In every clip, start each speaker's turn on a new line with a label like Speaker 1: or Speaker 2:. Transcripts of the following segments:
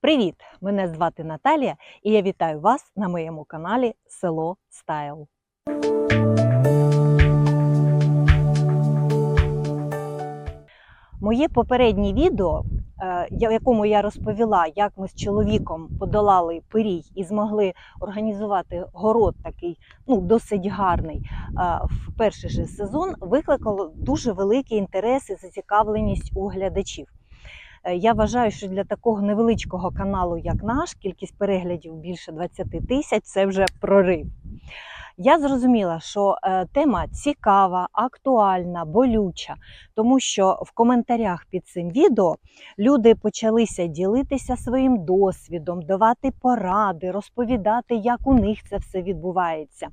Speaker 1: Привіт! Мене звати Наталія і я вітаю вас на моєму каналі Село Стайл. Моє попереднє відео, е, в якому я розповіла, як ми з чоловіком подолали пирій і змогли організувати город такий ну, досить гарний е, в перший же сезон, викликало дуже великий інтерес і зацікавленість у глядачів. Е, Я вважаю, що для такого невеличкого каналу, як наш, кількість переглядів більше 20 тисяч це вже прорив. Я зрозуміла, що е, тема цікава, актуальна, болюча, тому що в коментарях під цим відео люди почалися ділитися своїм досвідом, давати поради, розповідати, як у них це все відбувається.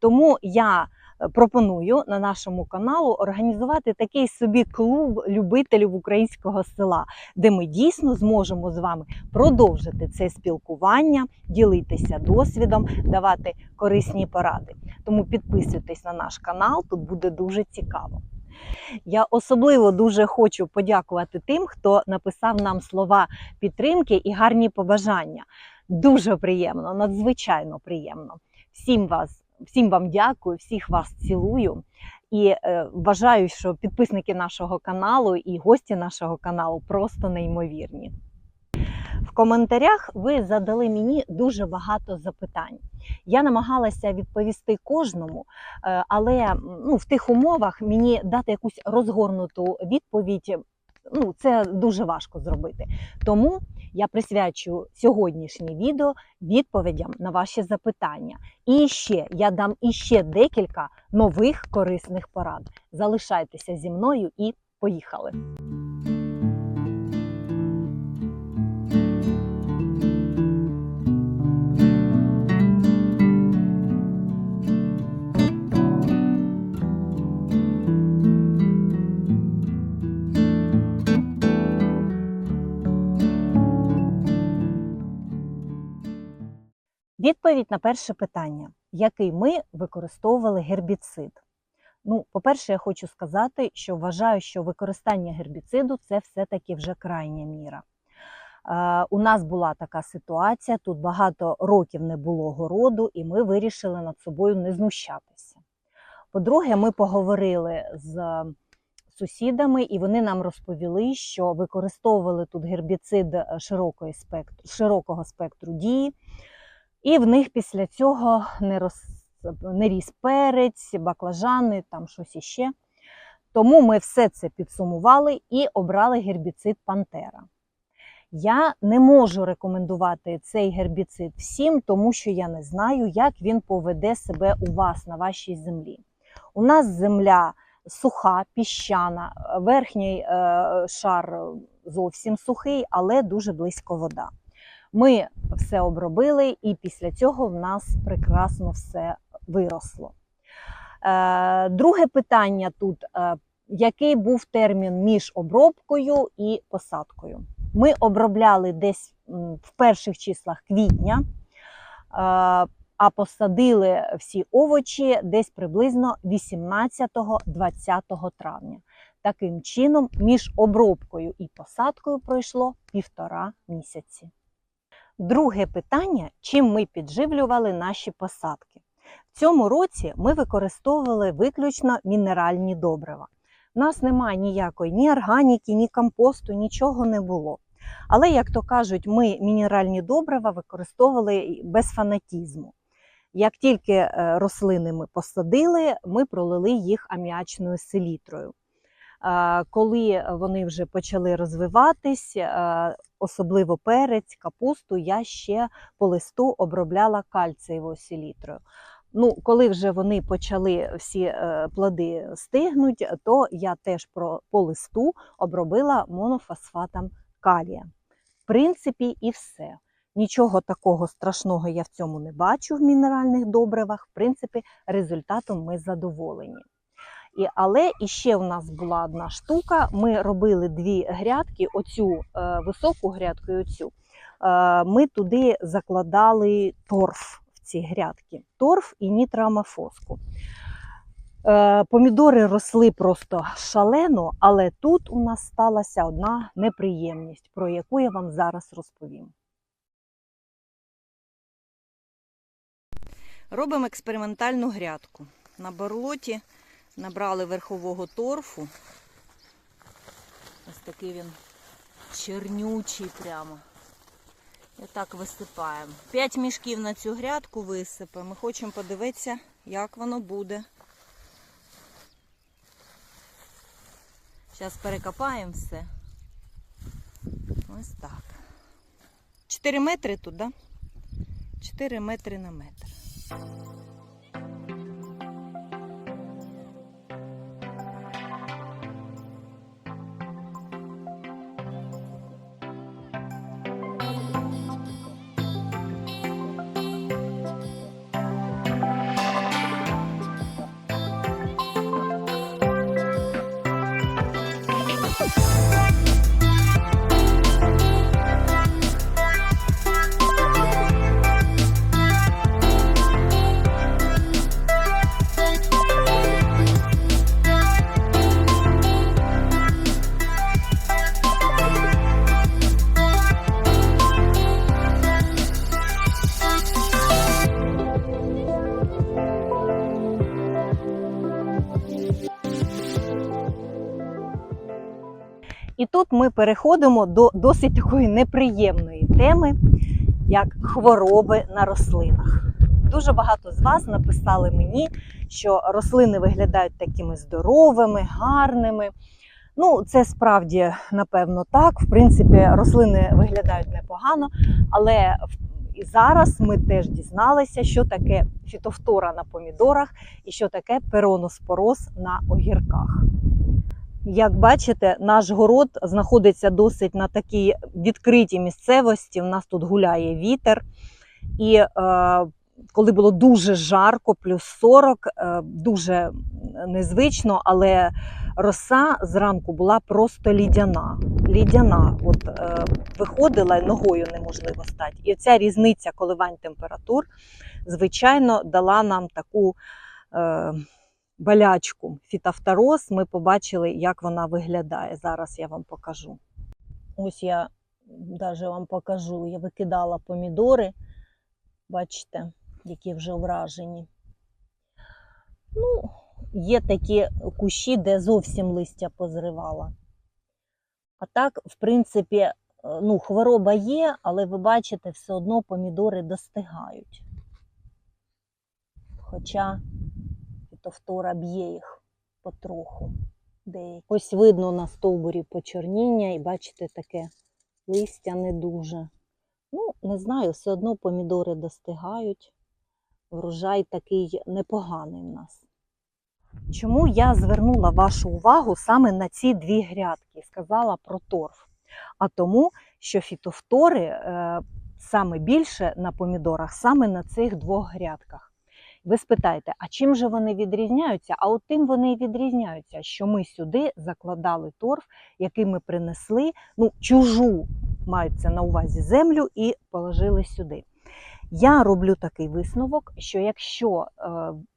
Speaker 1: Тому я пропоную на нашому каналу організувати такий собі клуб любителів українського села, де ми дійсно зможемо з вами продовжити це спілкування, ділитися досвідом, давати корисні поради. Тому підписуйтесь на наш канал, тут буде дуже цікаво. Я особливо дуже хочу подякувати тим, хто написав нам слова підтримки і гарні побажання. Дуже приємно, надзвичайно приємно. Всім вас, всім вам дякую, всіх вас цілую. І е, вважаю, що підписники нашого каналу і гості нашого каналу просто неймовірні. В коментарях ви задали мені дуже багато запитань. Я намагалася відповісти кожному, е, але ну, в тих умовах мені дати якусь розгорнуту відповідь. Ну, це дуже важко зробити. Тому я присвячую сьогоднішнє відео відповідям на ваші запитання. І ще я дам іще декілька нових корисних порад. Залишайтеся зі мною і поїхали. Відповідь на перше питання: який ми використовували гербіцид? Ну, по-перше, я хочу сказати, що вважаю, що використання гербіциду це все-таки вже крайня міра. Е, у нас була така ситуація, тут багато років не було городу, і ми вирішили над собою не знущатися. По-друге, ми поговорили з сусідами, і вони нам розповіли, що використовували тут гербіцид широкого спектру дії. І в них після цього не, роз... не ріс перець, баклажани, там щось іще. Тому ми все це підсумували і обрали гербіцид Пантера. Я не можу рекомендувати цей гербіцид всім, тому що я не знаю, як він поведе себе у вас на вашій землі. У нас земля суха, піщана, верхній е, шар зовсім сухий, але дуже близько вода. Ми все обробили, і після цього в нас прекрасно все виросло. Е, друге питання тут: е, який був термін між обробкою і посадкою? Ми обробляли десь в перших числах квітня, е, а посадили всі овочі десь приблизно 18-20 травня. Таким чином, між обробкою і посадкою пройшло півтора місяці. Друге питання: чим ми підживлювали наші посадки? В цьому році ми використовували виключно мінеральні добрива. У нас немає ніякої ні органіки, ні компосту, нічого не було. Але, як то кажуть, ми мінеральні добрива використовували без фанатізму. Як тільки е, рослини ми посадили, ми пролили їх аміачною селітрою. Коли вони вже почали розвиватись, е, особливо перець, капусту, я ще по листу обробляла кальцієвою селітрою. Ну, коли вже вони почали всі е, плоди стигнуть, то я теж по листу обробила монофосфатом калія. В принципі, і все. Нічого такого страшного я в цьому не бачу в мінеральних добривах. В принципі, результатом ми задоволені. І, Але іще в нас була одна штука. Ми робили дві грядки: оцю е, високу грядку і оцю. Е, ми туди закладали торф в ці грядки, торф і нітрамофоску. Е, помідори росли просто шалено, але тут у нас сталася одна неприємність, про яку я вам зараз розповім. Робимо експериментальну грядку. На барлоті набрали верхового торфу. Ось такий він чернючий прямо. І так висипаємо. П'ять мішків на цю грядку висипемо. Ми хочемо подивитися, як воно буде. Зараз перекопаємо все. Ось так. 4 метри тут, да? 4 метри на метр. Тут ми переходимо до досить такої неприємної теми, як хвороби на рослинах. Дуже багато з вас написали мені, що рослини виглядають такими здоровими, гарними. Ну, це справді напевно так. В принципі, рослини виглядають непогано, але і зараз ми теж дізналися, що таке фітофтора на помідорах і що таке пероноспороз на огірках. Як бачите, наш город знаходиться досить на такій відкритій місцевості. У нас тут гуляє вітер. І е, коли було дуже жарко, плюс 40, е, дуже незвично, але роса зранку була просто лідяна. Лідяна, от е, виходила ногою неможливо стати. І ця різниця коливань температур, звичайно, дала нам таку. Е, болячку фітофтороз. Ми побачили, як вона виглядає. Зараз я вам покажу. Ось я навіть вам покажу. Я викидала помідори. Бачите, які вже вражені. Ну, є такі кущі, де зовсім листя позривала. А так, в принципі, е, ну, хвороба є, але ви бачите, все одно помідори достигають. Хоча фітофтора б'є їх потроху. Деякі. Ось видно на стовбурі почорніння, і бачите, таке листя не дуже. Ну, не знаю, все одно помідори достигають. Врожай такий непоганий в нас. Чому я звернула вашу увагу саме на ці дві грядки, сказала про торф? А тому, що фітофтори е, саме більше на помідорах, саме на цих двох грядках. Ви спитаєте, а чим же вони відрізняються? А от тим вони і відрізняються, що ми сюди закладали торф, який ми принесли, ну, чужу мається на увазі землю, і положили сюди. Я роблю такий висновок, що якщо е,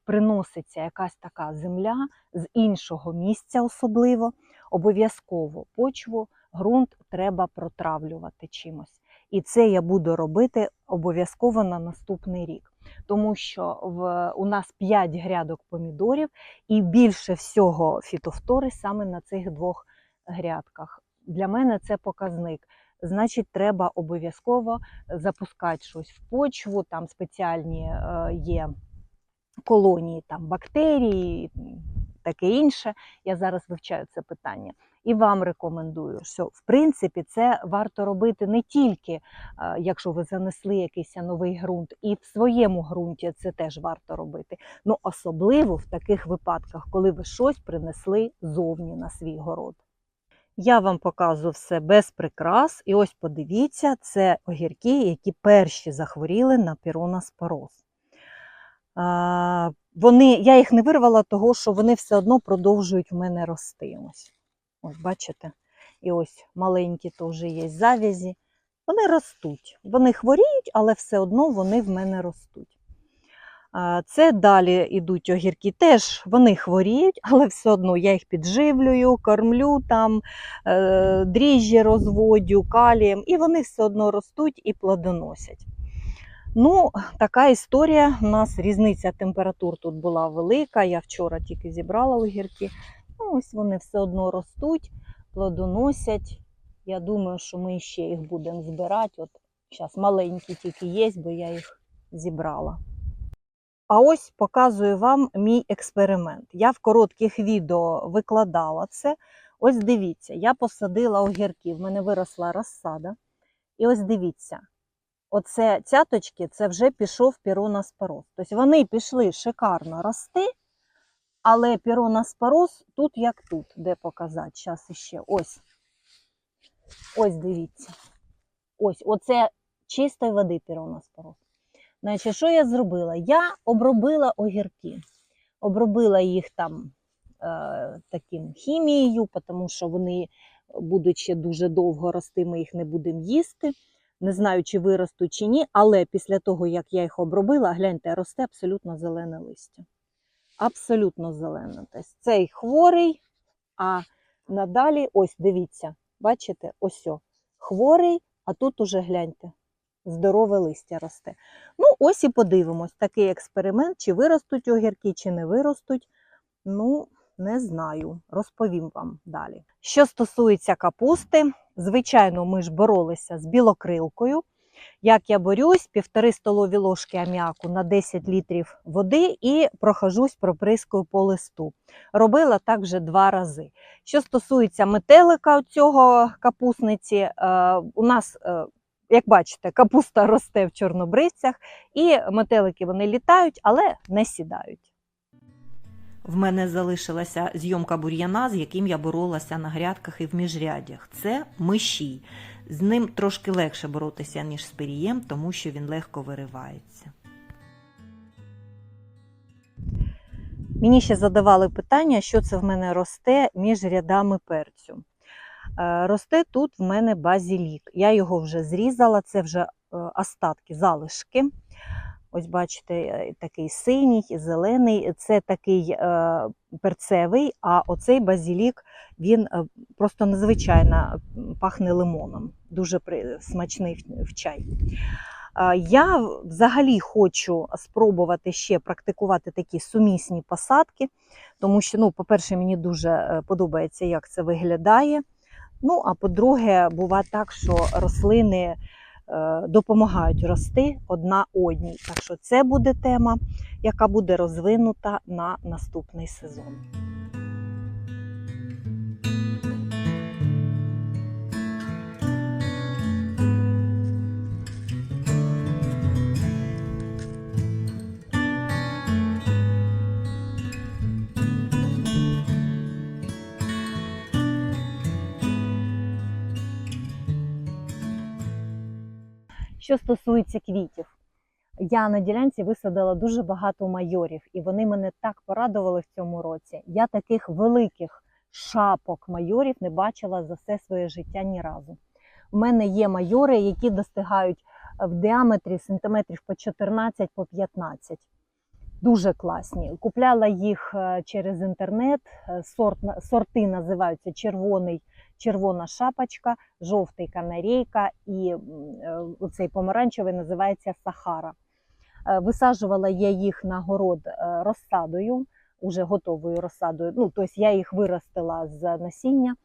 Speaker 1: приноситься якась така земля з іншого місця, особливо, обов'язково почву, ґрунт треба протравлювати чимось. І це я буду робити обов'язково на наступний рік тому що в, у нас 5 грядок помідорів і більше всього фітофтори саме на цих двох грядках. Для мене це показник. Значить, треба обов'язково запускати щось в почву, там спеціальні е, є колонії там, бактерії, таке інше. Я зараз вивчаю це питання. І вам рекомендую, що в принципі це варто робити не тільки, е, якщо ви занесли якийсь новий ґрунт, і в своєму ґрунті це теж варто робити. Ну особливо в таких випадках, коли ви щось принесли зовні на свій город. Я вам показую все без прикрас. І ось подивіться, це огірки, які перші захворіли на піроноспороз. Вони, я їх не вирвала, того що вони все одно продовжують в мене рости. Ось, ось бачите? І ось маленькі теж є завязі. Вони ростуть. Вони хворіють, але все одно вони в мене ростуть. Це далі йдуть огірки. Теж вони хворіють, але все одно я їх підживлюю, кормлю там, е, дріжджі розводю, калієм, і вони все одно ростуть і плодоносять. Ну, така історія. У нас різниця температур тут була велика. Я вчора тільки зібрала огірки. Ну, ось вони все одно ростуть, плодоносять. Я думаю, що ми ще їх будемо збирати. От зараз маленькі тільки є, бо я їх зібрала. А ось показую вам мій експеримент. Я в коротких відео викладала це. Ось дивіться, я посадила огірки, в мене виросла розсада. І ось дивіться, оце цяточки, це вже пішов піронаспороз. Тобто вони пішли шикарно рости, але піронаспороз тут як тут, де показати. Зараз іще. Ось. Ось дивіться. Ось, оце чистої води піронаспороз. Значить, що я зробила? Я обробила огірки. Обробила їх там е, таким хімією, тому що вони будуть ще дуже довго рости, ми їх не будемо їсти. Не знаю, чи виростуть, чи ні, але після того, як я їх обробила, гляньте, росте абсолютно зелене листя. Абсолютно зелене. Тобто цей хворий, а надалі, ось дивіться, бачите, ось хворий, а тут уже гляньте, здорове листя росте. Ну, ось і подивимось, такий експеримент, чи виростуть огірки, чи не виростуть. Ну, не знаю, розповім вам далі. Що стосується капусти, звичайно, ми ж боролися з білокрилкою. Як я борюсь, півтори столові ложки аміаку на 10 літрів води і прохожусь проприскою по листу. Робила так вже два рази. Що стосується метелика цього капусниці, е, у нас, е, як бачите, капуста росте в чорнобривцях, і метелики вони літають, але не сідають.
Speaker 2: В мене залишилася зйомка бур'яна, з яким я боролася на грядках і в міжрядях. Це мишій. З ним трошки легше боротися, ніж з пирієм, тому що він легко виривається.
Speaker 1: Мені ще задавали питання, що це в мене росте між рядами перцю. Е, Росте тут в мене базілік. Я його вже зрізала, це вже е, остатки, залишки. Ось бачите, е, такий синій, зелений. Це такий е, перцевий, а оцей базілік він е, просто надзвичайно пахне лимоном. Дуже смачний в- чай. Я взагалі хочу спробувати ще практикувати такі сумісні посадки, тому що, ну, по-перше, мені дуже подобається, як це виглядає. Ну, а по-друге, буває так, що рослини допомагають рости одна одній. Так що це буде тема, яка буде розвинута на наступний сезон. Що стосується квітів, я на ділянці висадила дуже багато майорів, і вони мене так порадували в цьому році. Я таких великих шапок майорів не бачила за все своє життя ні разу. У мене є майори, які достигають е, в діаметрі сантиметрів по 14 по 15. Дуже класні. Купляла їх е, через інтернет. Е, Сорт, сорти називаються червоний, червона шапочка, жовтий канарейка і е, помаранчевий називається Сахара. Е, Висаджувала я їх на город е, розсадою, уже готовою розсадою. Ну, тобто я їх виростила з насіння,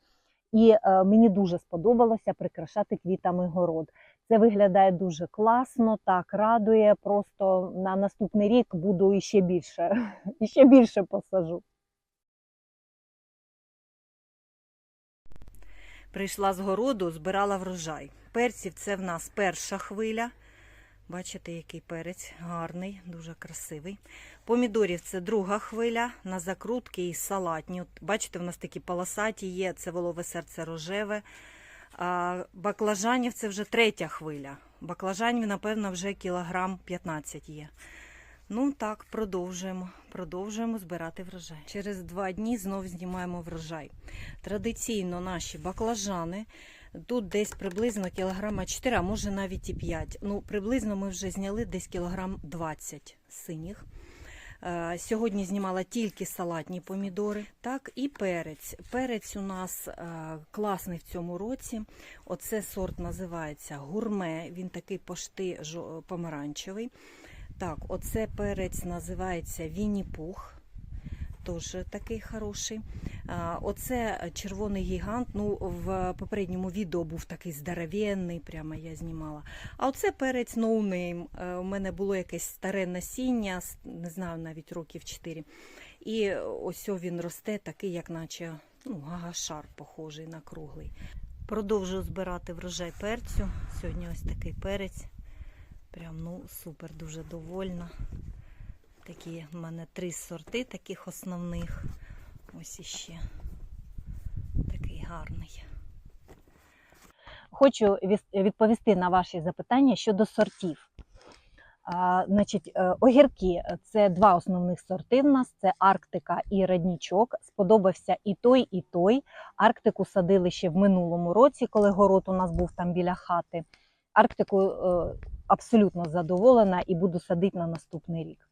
Speaker 1: і мені дуже сподобалося прикрашати квітами город. Це виглядає дуже класно, так радує. Просто на наступний рік буду іще більше, іще більше посажу.
Speaker 2: Прийшла з городу, збирала врожай. Перців це в нас перша хвиля. Бачите, який перець гарний, дуже красивий. Помідорів це друга хвиля на закрутки і салатні. Бачите, в нас такі полосаті є, це волове серце рожеве. А баклажанів це вже третя хвиля. Баклажанів, напевно, вже кілограм 15 є. Ну так, продовжуємо. Продовжуємо збирати врожай. Через два дні знов знімаємо врожай. Традиційно наші баклажани. Тут десь приблизно кілограма 4, а може навіть і 5. Ну, приблизно ми вже зняли десь кілограм 20 синіх. Е, Сьогодні знімала тільки салатні помідори. Так, і перець. Перець у нас е, класний в цьому році. Оце сорт називається гурме. Він такий пошти помаранчевий. Так, оце перець називається Вінні-Пух. Теж такий хороший. Оце червоний гігант. Ну, в попередньому відео був такий здоровенний, прямо я знімала. А оце перець no. Е, У мене було якесь старе насіння, не знаю, навіть років 4. І ось він росте, такий, як наче ну, гагашар, похожий на круглий. Продовжую збирати врожай перцю. Сьогодні ось такий перець. Прям ну супер, дуже довольна. Такі в мене три сорти таких основних. Ось іще такий гарний.
Speaker 1: Хочу відповісти на ваші запитання щодо сортів. А, значить, е, огірки це два основних сорти в нас: це Арктика і Раднічок. Сподобався і той, і той. Арктику садили ще в минулому році, коли город у нас був там біля хати. Арктику е, абсолютно задоволена і буду садити на наступний рік.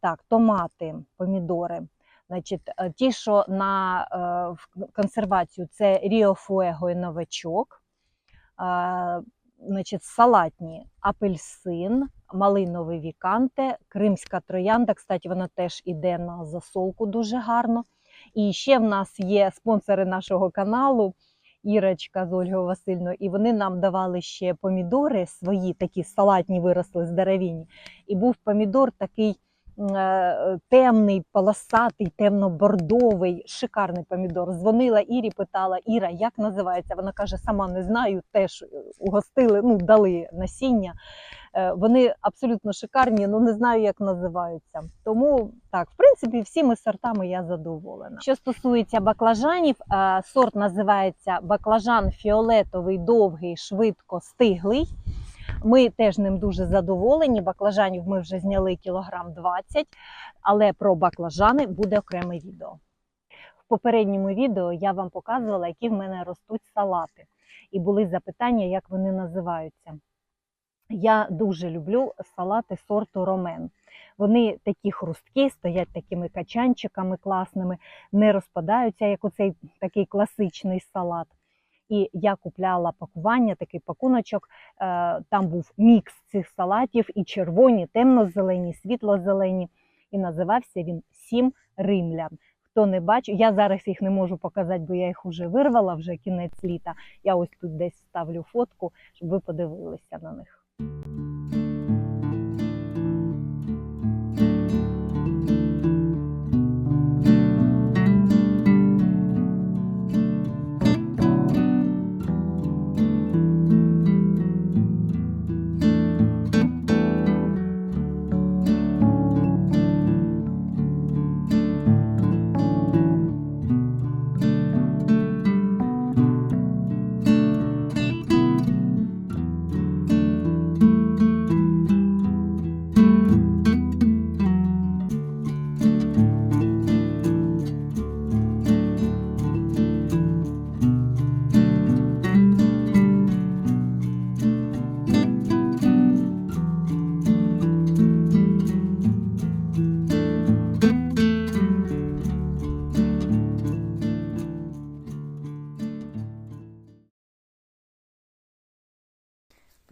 Speaker 1: Так, томати, помідори. Значить, е, ті, що на е, консервацію, це Ріо Фуего і новачок. Значить, салатні апельсин, малиновий віканте, кримська троянда. Кстати, вона теж іде на засолку дуже гарно. І ще в нас є спонсори нашого каналу. Ірочка з Ольгою Васильною, і вони нам давали ще помідори свої, такі салатні виросли здоровінні. І був помідор такий темний, полосатий, темно-бордовий, шикарний помідор. Дзвонила Ірі, питала Іра, як називається. Вона каже, сама не знаю, теж угостили, ну дали насіння. Е, Вони абсолютно шикарні, але не знаю, як називаються. Тому так, в принципі, всіми сортами я задоволена. Що стосується баклажанів, е, сорт називається баклажан фіолетовий, довгий, швидко стиглий. Ми теж ним дуже задоволені. Баклажанів ми вже зняли кілограм 20, але про баклажани буде окреме відео. В попередньому відео я вам показувала, які в мене ростуть салати. І були запитання, як вони називаються. Я дуже люблю салати сорту ромен. Вони такі хрусткі, стоять такими качанчиками класними, не розпадаються, як оцей такий класичний салат. І я купляла пакування, такий пакуночок. Е, Там був мікс цих салатів, і червоні, темно-зелені, світло-зелені. І називався він Сім римлян. Хто не бачив, я зараз їх не можу показати, бо я їх вже вирвала, вже кінець літа. Я ось тут десь ставлю фотку, щоб ви подивилися на них.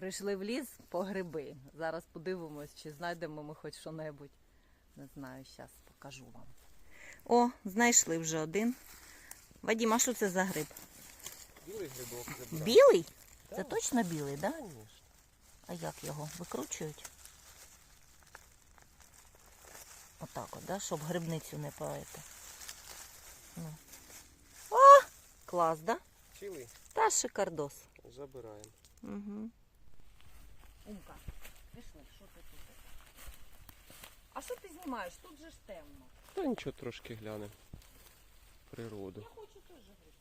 Speaker 2: Прийшли в ліс по гриби. Зараз подивимось, чи знайдемо ми хоч що-небудь. Не знаю, зараз покажу вам. О, знайшли вже один. Вадім, а що це за гриб?
Speaker 3: Білий грибок забирай.
Speaker 2: Білий? Це точно білий, так? Да? А як його? Викручують? Отак от, да? щоб грибницю не поете. Ну. О! Клас, да?
Speaker 3: Цілий
Speaker 2: Та шикардос.
Speaker 3: забираємо.
Speaker 2: Угу. Умка, пішли, що ти тут? А що ти знімаєш? Тут же ж темно.
Speaker 3: Та нічого трошки глянемо. Природу.
Speaker 2: Я Хочу теж гриб.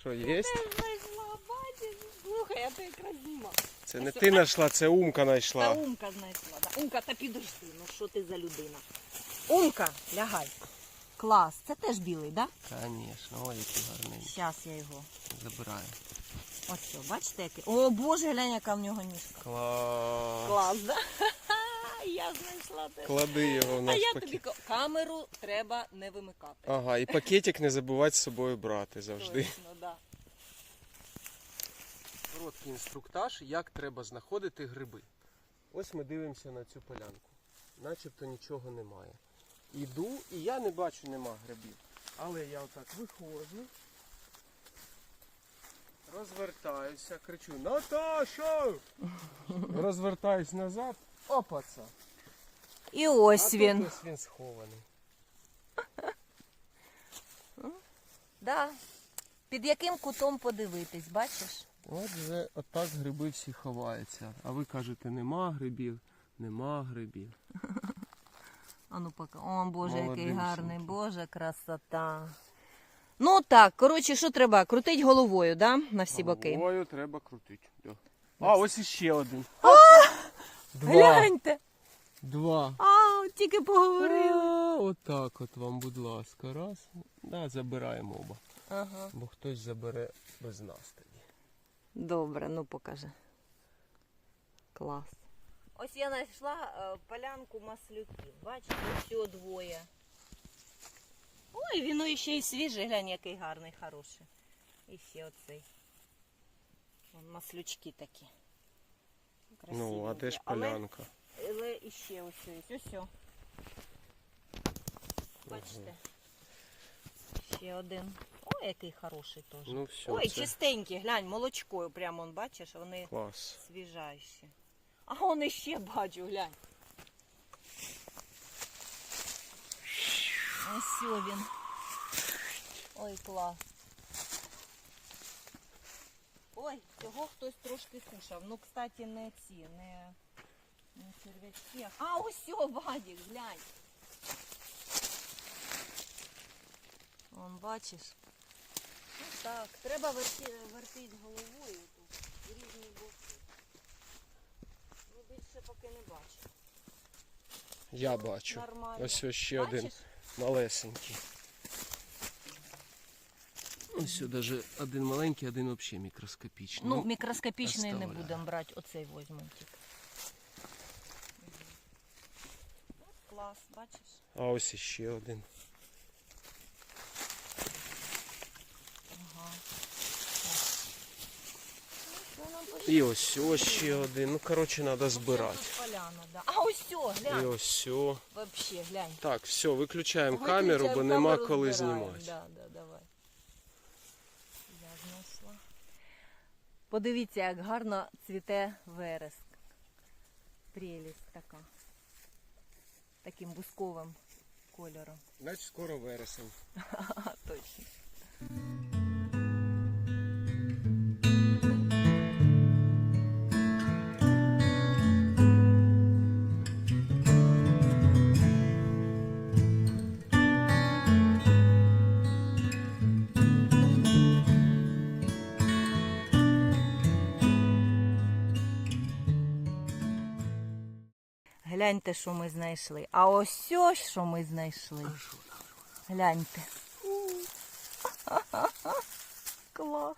Speaker 3: Що є?
Speaker 2: знайшла, бачиш? Слухай, я ти якраз знімав.
Speaker 3: Це не ти знайшла, це умка
Speaker 2: Та
Speaker 3: знайшла.
Speaker 2: Умка знайшла. Да. Умка, та підожди, ну що ти за людина? Умка, лягай. Клас, це теж білий, так? Да?
Speaker 3: Звісно, ой, який гарний.
Speaker 2: Зараз я його.
Speaker 3: Забираю.
Speaker 2: Що, бачите, який? О, Боже, глянь, яка в нього ніжка.
Speaker 3: Клас.
Speaker 2: Клас, да?
Speaker 1: Я знайшла тебе.
Speaker 3: Клади його в
Speaker 1: А я
Speaker 3: пакет.
Speaker 1: тобі ка- камеру треба не вимикати.
Speaker 3: Ага, і пакетик не забувати з собою брати завжди.
Speaker 1: Точно, да.
Speaker 3: Короткий інструктаж, як треба знаходити гриби. Ось ми дивимося на цю полянку. Начебто нічого немає. Іду і я не бачу нема грибів. Але я отак виходжу, розвертаюся, кричу Наташа! Розвертаюсь назад, опаца!
Speaker 1: І ось
Speaker 3: а
Speaker 1: він.
Speaker 3: Тут ось він схований.
Speaker 1: Да. Під яким кутом подивитись, бачиш?
Speaker 3: От вже отак гриби всі ховаються. А ви кажете, нема грибів, нема грибів.
Speaker 1: А ну пока. О, Боже, який гарний, Боже, красота. Ну так, коротше, що треба? Крутить головою, да? На всі боки.
Speaker 3: Головою треба крутити. Да. А, ось іще один. Два.
Speaker 1: Гляньте.
Speaker 3: Два.
Speaker 1: А, тільки поговорили.
Speaker 3: А, Отак от вам, будь ласка, раз. Да, забираємо оба.
Speaker 1: Ага.
Speaker 3: Бо хтось забере без нас тоді.
Speaker 1: Добре, ну покажи. Клас. Ось я знайшла е, полянку маслюків. Бачите, ось двоє. Ой, він ще й свіжий, глянь, який гарний, хороший. І ще оцей. Вон маслючки такі.
Speaker 3: Ну, а де ж полянка?
Speaker 1: Але іще ось є. Ось. ось. Бачите? Ще один. Ой, який хороший теж.
Speaker 3: Ну все,
Speaker 1: Ой,
Speaker 3: це
Speaker 1: чистенький, глянь, молочкою прямо, он, бачиш, вони
Speaker 3: клас.
Speaker 1: свіжайші. А он іще бачу, глянь. Ось він. Ой, клас. Ой, цього хтось трошки кушав. Ну, кстати, не ці, не, не черв'ячки. А, ось о, Вадик, глянь. Вон, бачиш. Ну так, треба верти, вертити головою тут, в різні боки. Ну, більше поки не бачу.
Speaker 3: Я бачу.
Speaker 1: Нормально.
Speaker 3: Ось ось ще один
Speaker 1: Бачиш?
Speaker 3: Ось сюди даже один маленький, один взагалі мікроскопічний.
Speaker 1: Ну, мікроскопічний не
Speaker 3: оставляю.
Speaker 1: будемо брати, оцей візьмемо тільки. Клас, бачиш?
Speaker 3: А ось іще один.
Speaker 1: Ага. Ну, що нам
Speaker 3: І ось ось ще один. Ну, коротше, треба збирати.
Speaker 1: Поляна, да. А ось все,
Speaker 3: І
Speaker 1: глянь.
Speaker 3: ось все.
Speaker 1: Вообще, глянь.
Speaker 3: Так, все, виключаємо камеру, бо нема
Speaker 1: камеру,
Speaker 3: коли
Speaker 1: збираємо.
Speaker 3: знімати.
Speaker 1: Да, да, давай. Я знайшла. Подивіться, як гарно цвіте вереск. Прелість така. Таким бусковим кольором.
Speaker 3: Значить, скоро вересень.
Speaker 1: Точно. Гляньте, що ми знайшли. А ось ось що ми знайшли. Гляньте. Клас.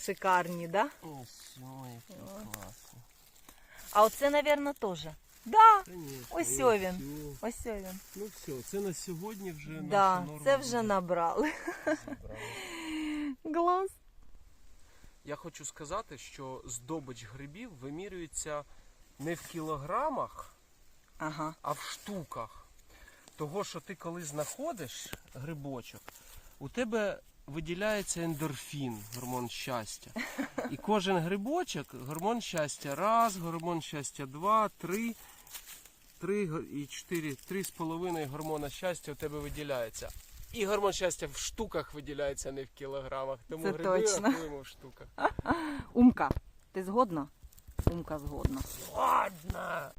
Speaker 1: Шикарні, да?
Speaker 3: Класний.
Speaker 1: А оце, мабуть, теж. Да, Ось він. ось о він.
Speaker 3: Ну все, це на сьогодні вже
Speaker 1: Да,
Speaker 3: наша норма
Speaker 1: це вже
Speaker 3: буде
Speaker 1: набрали. Клас.
Speaker 3: Я хочу сказати, що здобич грибів вимірюється не в кілограмах,
Speaker 1: Ага.
Speaker 3: а в штуках. Того, що ти коли знаходиш грибочок, у тебе виділяється ендорфін, гормон щастя. І кожен грибочок гормон щастя раз, гормон щастя два, три, три і чотири, три з половиною гормона щастя у тебе виділяється. І гормон щастя в штуках виділяється, не в кілограмах. Тому
Speaker 1: Це
Speaker 3: гриби
Speaker 1: точно.
Speaker 3: рахуємо в штуках.
Speaker 1: Умка, ти згодна? Умка згодна.
Speaker 3: Ладно.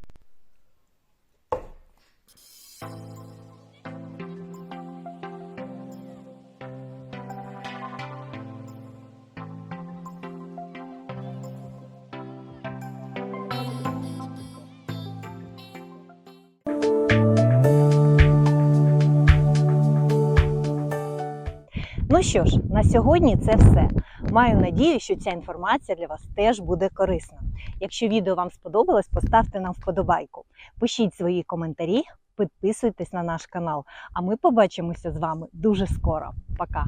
Speaker 4: Ну що ж, на сьогодні це все. Маю надію, що ця інформація для вас теж буде корисна.
Speaker 1: Якщо відео вам сподобалось, поставте нам вподобайку. Пишіть свої коментарі, підписуйтесь на наш канал. А ми побачимося з вами дуже скоро. Пока!